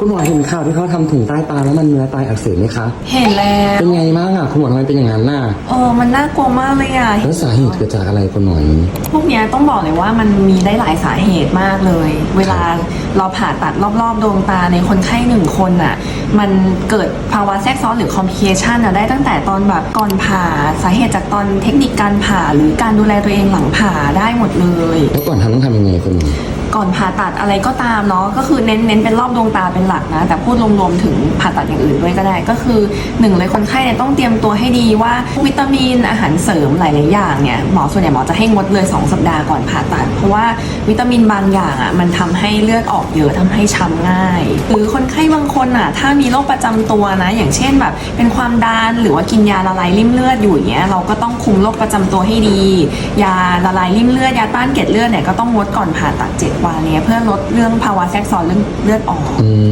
คุณหมอเห็นข่าวที่เขาทำถุงใต้ตาแล้วมันเนื้อตายอักเสบไหมคะ เห็นแล้วเป็นไงบ้างอะคุณหมอทำไมเป็นอย่างนั้นน่ะเออมันน่ากลัวมากเลยอะแล้วสาเหตุเกิดจากอะไรคุณหมออย่างนี้พวกเนี้ยต้องบอกเลยว่ามันมีได้หลายสาเหตุมากเลย เวลาเราผ่าตัดรอบๆดวงตาในคนไข้หนึ่งคนอะมันเกิดภาวะแทรกซ้อนหรือคอมพลิเคชันอะได้ตั้งแต่ตอนแบบก่อนผ่าสาเหตุจากตอนเทคนิคการผ่าหรือการดูแลตัวเองหลังผ่าได้หมดเลยแล้วก่อนทำต้องทำยังไงคุณหมอก่อนผ่าตัดอะไรก็ตามเนาะก็คือเน้นเน้นเป็นรอบดวงตาเป็นหลักนะ แต่พูดรวมๆถึงผ่าตัดอย่างอื่นด้วยก็ได้ ก็คือหนึ่งเลยคนไข้เนี่ยต้องเตรียมตัวให้ดีว่าวิตามินอาหารเสริมหลายๆอย่างเนี่ยหมอส่วนใหญ่หมอจะให้งดเลย 2 สัปดาห์ก่อนผ่าตัด เพราะว่าวิตามินบางอย่างอะมันทำให้เลือดออกเยอะทำให้ช้ำง่าย หรือคนไข้บางคนอะถ้ามีโรคประจำตัวนะ อย่างเช่นแบบเป็นความดันหรือว่ากินยาละลายริ่มเลือดอยู่อย่างเงี้ยเราก็ต้องคุมโรคประจำตัวให้ดี ยาละลายริ่มเลือดยาต้านเกล็ดเลือดเนี่ยก็ต้องงดก่อนผ่าตัด 7 วันเนี่ยเพื่อลดเรื่องภาวะแทรกซ้อนเรื่องเลือดออก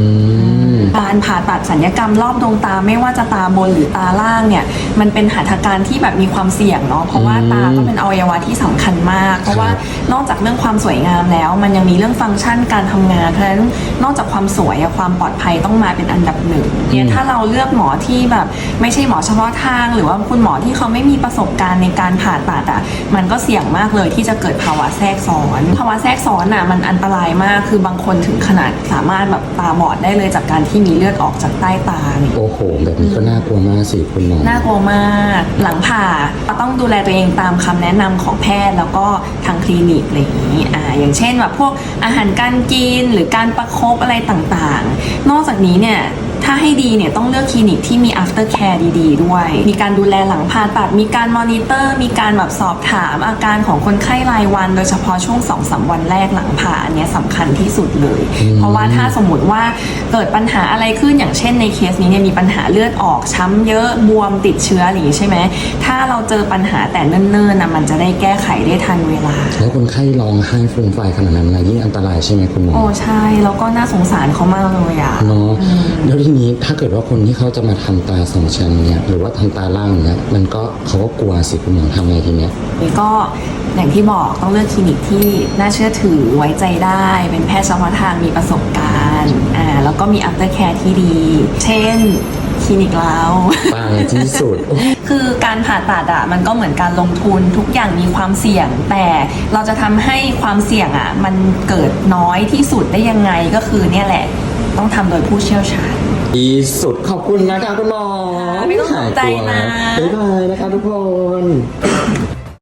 อืม การผ่าตัดสัญญกรรมรอบดวงตาไม่ว่าจะตาบนหรือตาล่างเนี่ยมันเป็นหัตถการที่แบบมีความเสี่ยงเนาะเพราะว่าอืมตาก็เป็นอวัยวะที่สำคัญมาก เพราะว่าครับนอกจากเรื่องความสวยงามแล้ว มันยังมีเรื่องฟังก์ชันการทำงานเพราะฉะนั้นนอกจากความสวยอะความปลอดภัยต้องมาเป็นอันดับหนึ่งเนี่ยถ้าเราเลือกหมอที่แบบไม่ใช่หมอเฉพาะทาง หรือว่าคุณหมอที่เขาไม่มีประสบการณ์ในการผ่าตัดอะมันก็เสี่ยงมากเลยที่จะเกิดภาวะแทรกซ้อน ภาวะแทรกซ้อนอะมันอันตรายมากคือบางคนถึงขนาดสามารถแบบตาบอดได้เลยจากการที่มีเลือดออกจากใต้ตาเนี่ยโอ้โห แบบนี้ก็น่ากลัวมากสิคุณหมอน่ากลัวมาก หลังผ่าต้องดูแลตัวเองตามคำแนะนำของแพทย์แล้วก็ทางคลินิกอะไรอย่างนี้อ่าอย่างเช่นแบบพวกอาหารการกินหรือการประคบอะไรต่างๆ นอกจากนี้เนี่ยถ้าให้ดีเนี่ยต้องเลือกคลินิกที่มี after care ดีๆ ด้วย มีการดูแลหลังผ่าตัด มีการมอนิเตอร์ มีการแบบสอบถามอาการของคนไข้รายวัน โดยเฉพาะช่วง2อสวันแรกหลังผ่าอันเนี้ยสำคัญที่สุดเลยอืมเพราะว่าถ้าสมมติว่าเกิดปัญหาอะไรขึ้นอย่างเช่นในเคสนี้เนี่ยมีปัญหาเลือดออกช้ำเยอะบวมติดเชื้ออะไรอย่างนี้ใช่ไหมถ้าเราเจอปัญหาแต่เนิ่นๆนะมันจะได้แก้ไขได้ทันเวลา แล้วคนไข้ร้องไห้ฟูมไฟายขนาดนั้นนะยิ่งอันตรายใช่ไหมคุณหมอโอ้ใช่แล้วก็น่าสงสารเขามากเลยอะเนาะแล้วทีนี้ถ้าเกิดว่าคนที่เขาจะมาทำตาสองชั้นเนี่ยหรือว่าทำตาล่างเนี่ยมันก็เขาก็กลัวสิคุณหมอทำไงทีเนี้ยนี่ก็อย่างที่บอกต้องเลือกคลินิกที่น่าเชื่อถือไว้ใจได้ เป็นแพทย์เฉพาะทางมีประสบการณ์อ่าแล้วก็มี after care ที่ดี เช่นคลินิกเราปังที่สุด คือการผ่าตัดอะมันก็เหมือนการลงทุนทุกอย่างมีความเสี่ยง แต่เราจะทำให้ความเสี่ยงอะมันเกิดน้อยที่สุดได้ยังไงก็คือเนี่ยแหละ ต้องทำโดยผู้เชี่ยวชาญ ดีสุดขอบคุณนะคะคุณหมอไม่ต้องตกใจนะ หายกลัวแล้วบ๊ายบายนะคะทุกคน